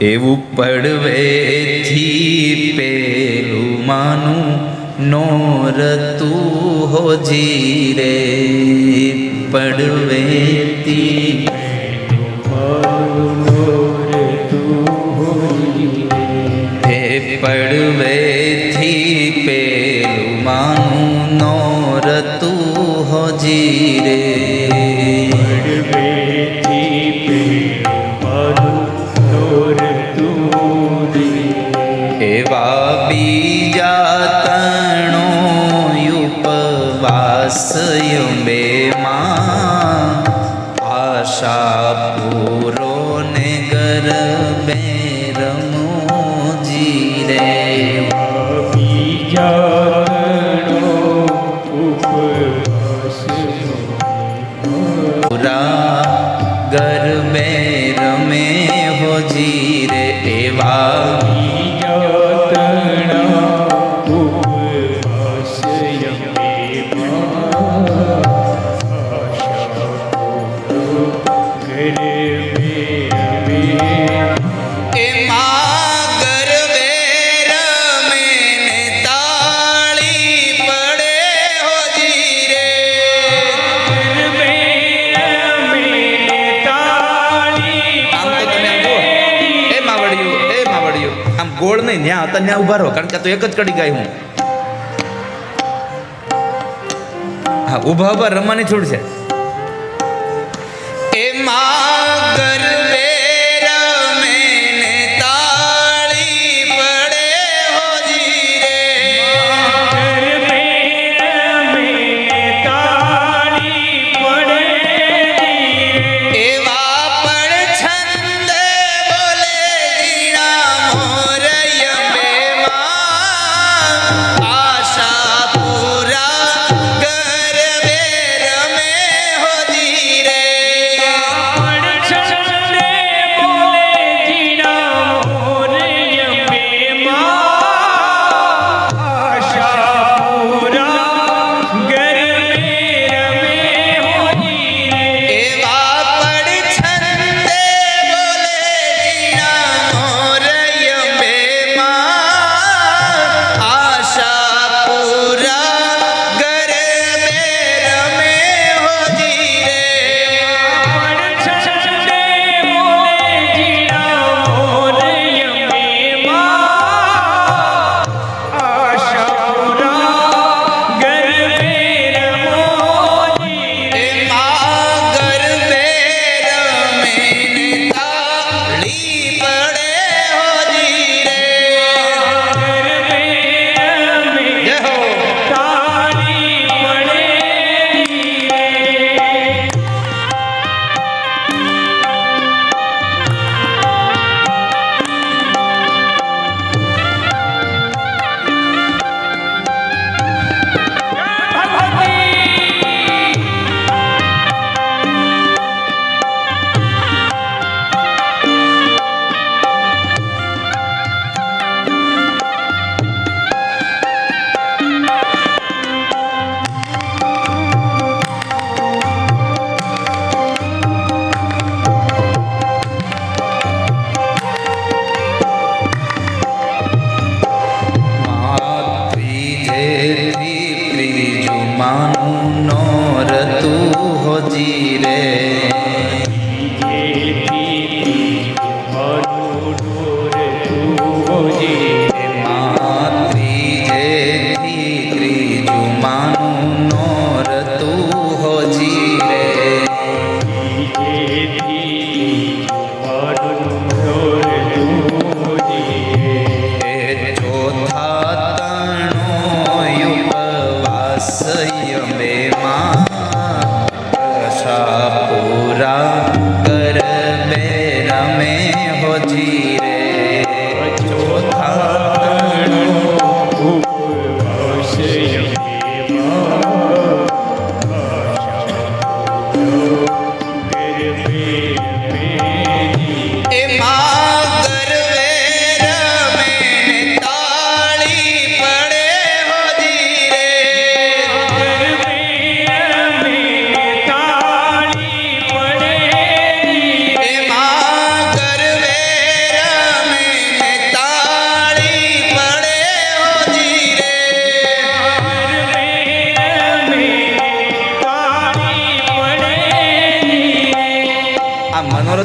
એવું પડવેથી પેલું માનું નો રતું હોજી રે પડવેતી પડવે পাবি હતા ઊભા રહો, કારણ કે તો એક જ કડી ગાય હું. હા ઊભા ઊભા રમવાની છૂટ છે. એમાં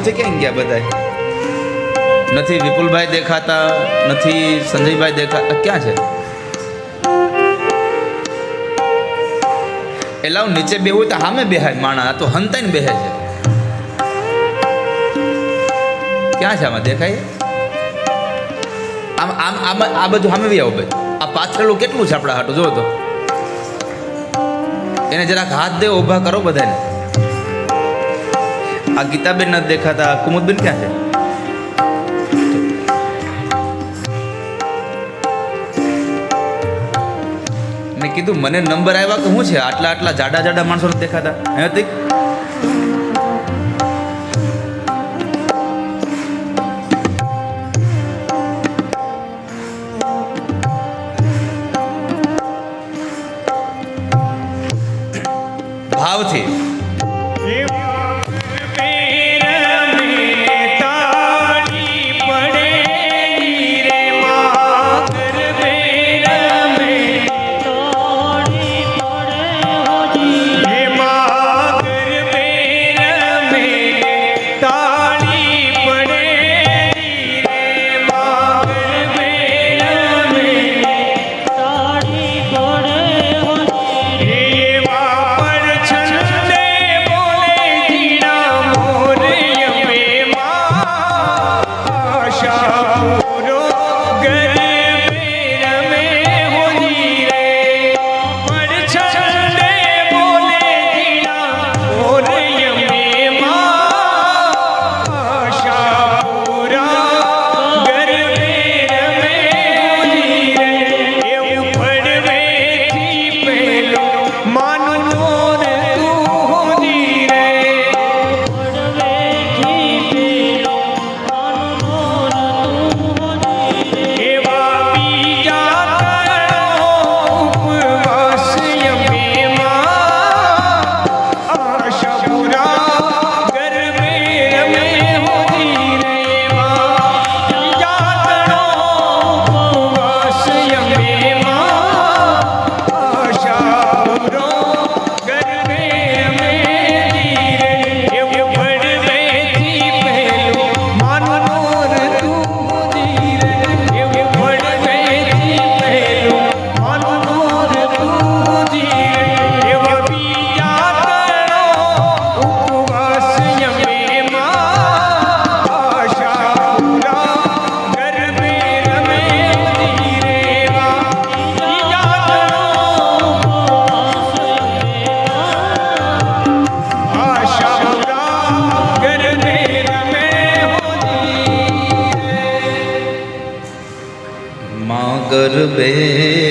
છે ક્યાં ગયા બધા નથી વિપુલભાઈ દેખાતા, નથી સંજયભાઈ દેખાતા ક્યાં છે? એટલે હું નીચે બેહું તો સામે બેહાય માણા તો હંતાઈને બેહે છે. ક્યાં છે આમાં દેખાય? આમ આમ આમ, આ બધું સામે બી ભાઈ આ પાથરેલું કેટલું છે આપણા હાટું? જો તો. એને જરાક હાથ દે, ઊભા કરો બધાને આ ગીતાબેન નથી દેખાતા કુમુદબેન ક્યાં છે? મેં કીધું, મને નંબર આવ્યા કે શું છે? આટલા આટલા જાડા જાડા માણસો નથી દેખાતા. હે તિક? ભાવથી.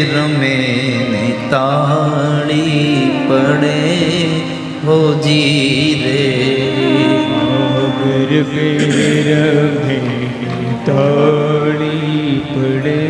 રમે ને તાળી પડે હોજી રે તાળી પડે